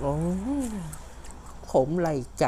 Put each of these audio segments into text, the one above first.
โอ้ขมไหลใจ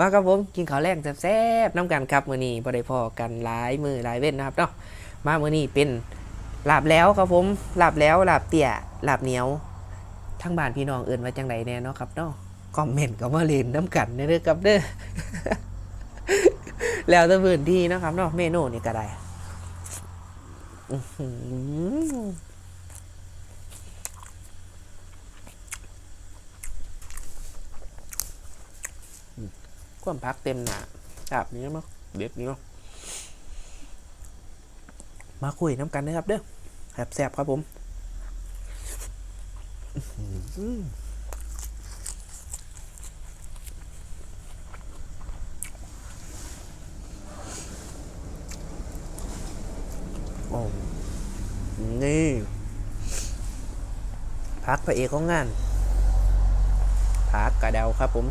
ว่าครับผมกินข้าวแรงแซ่บๆน้ำกันครับมื้อนี้บ่ได้พอกันหลายมือหลายเว้นนะครับเนาะมามื้อนี้เป็นลาบแล้วครับผมลาบแล้วลาบเตี่ยลาบเหนียวทั้งบ้านพี่น้องเอิ้นว่าจังไดแน่เนาะครับเนาะคอมเมนต์ก็มาเล่นน้ำกันเด้อครับเด้อแล้วแต่พื้นที่นะครับเนาะเมนูนี่ก็ได้อื้อหือ ความพักเต็มหนาแบบนี้มั้งเด็ดนี้เนาะมาคุยน้ำกันนะครับเด้อแซ่บๆครับผมโอ้นี่พักพระเอกของงานพักกระเดาครับผม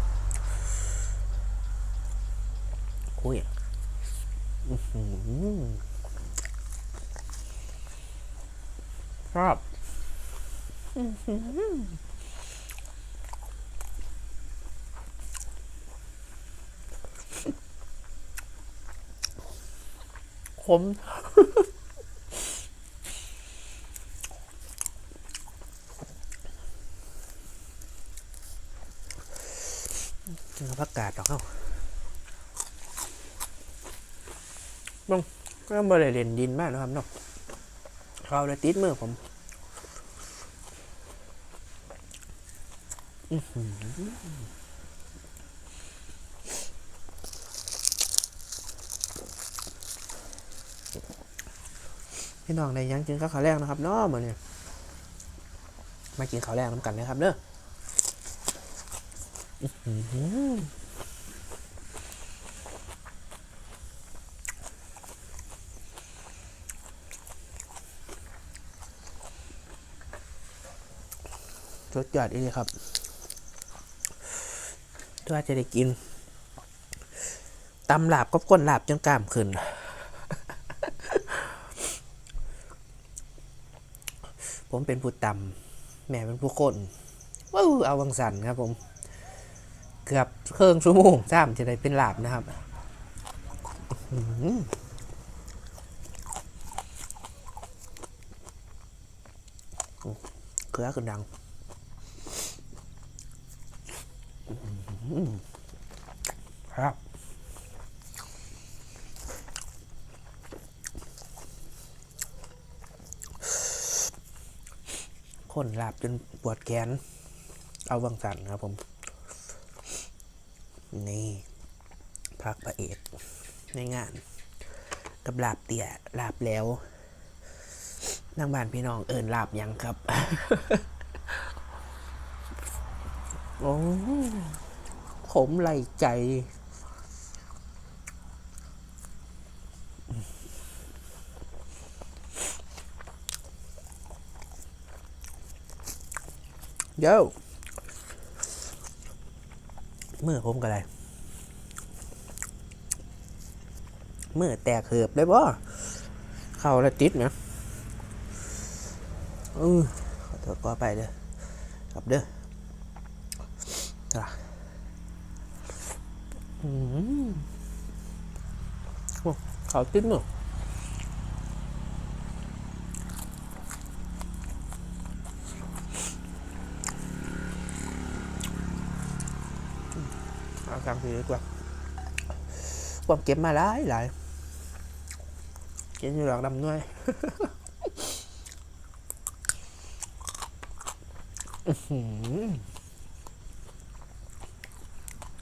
อุ้ยอื้อหือชอบอือหือขมเนื้อผักกาดดอกเข้า ก็บริเวณดินมากนะครับเนาะเขาเลยติดมือผมพี่น้องในยังกินข้าวแรกนะครับเนาะเหมือนเนี่ยมากินข้าวแรกน้ำกันนะครับเด้ออื้ สุดยอดอีเลยครับถ้าจะได้กินตำหลาบก็ก้นหลาบจนกล้ามขึ้น ผมเป็นผู้ตำแม่เป็นผู้คนว้าวเอาวังสันครับผม เกือบเครื่องชั่วโมงจ้ามจะได้เป็นหลาบนะครับอื้อหือเกลือกันดัง ครับคนหลับจนปวดแขน เอาบังสันครับผม นี่พักพระเอกในงาน กับหลาบเตี่ยหลาบแล้วนางบ้านพี่น้องเอิญลาบยังครับ โอ้ ขมไหลใจเย้เมื่อผมก็ได้เมื่อแตกเหือบได้บ่เข้าแล้วติดนะอือขอโทษก็ไปเด้อ ครับเด้อจ้ะ อืมโอ้เขาติดเนาะเอาสั่งทีดี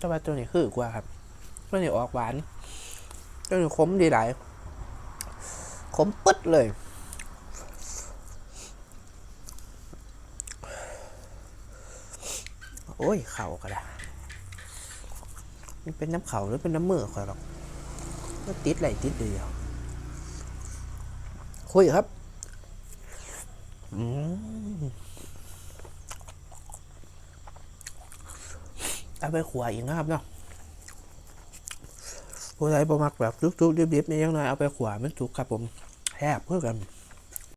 แต่ว่าตัวนี้คือกว่าครับ ตัวนี้ออกหวาน ตัวนี้ขมดีหลายขมปึ๊ดเลย โอ้ย เข่าก็ได้มันเป็นน้ำเข่าหรือเป็นน้ำมือคอยหรอกมันติดไหลติดเดียวคุยครับ อืม เอาไปขวายอีกนะครับเนาะผู้ใดบ่มักแบบทุกๆดิบๆนี่ยังไงเอาไปขวามันสุกครับผมแทบเพื่อกัน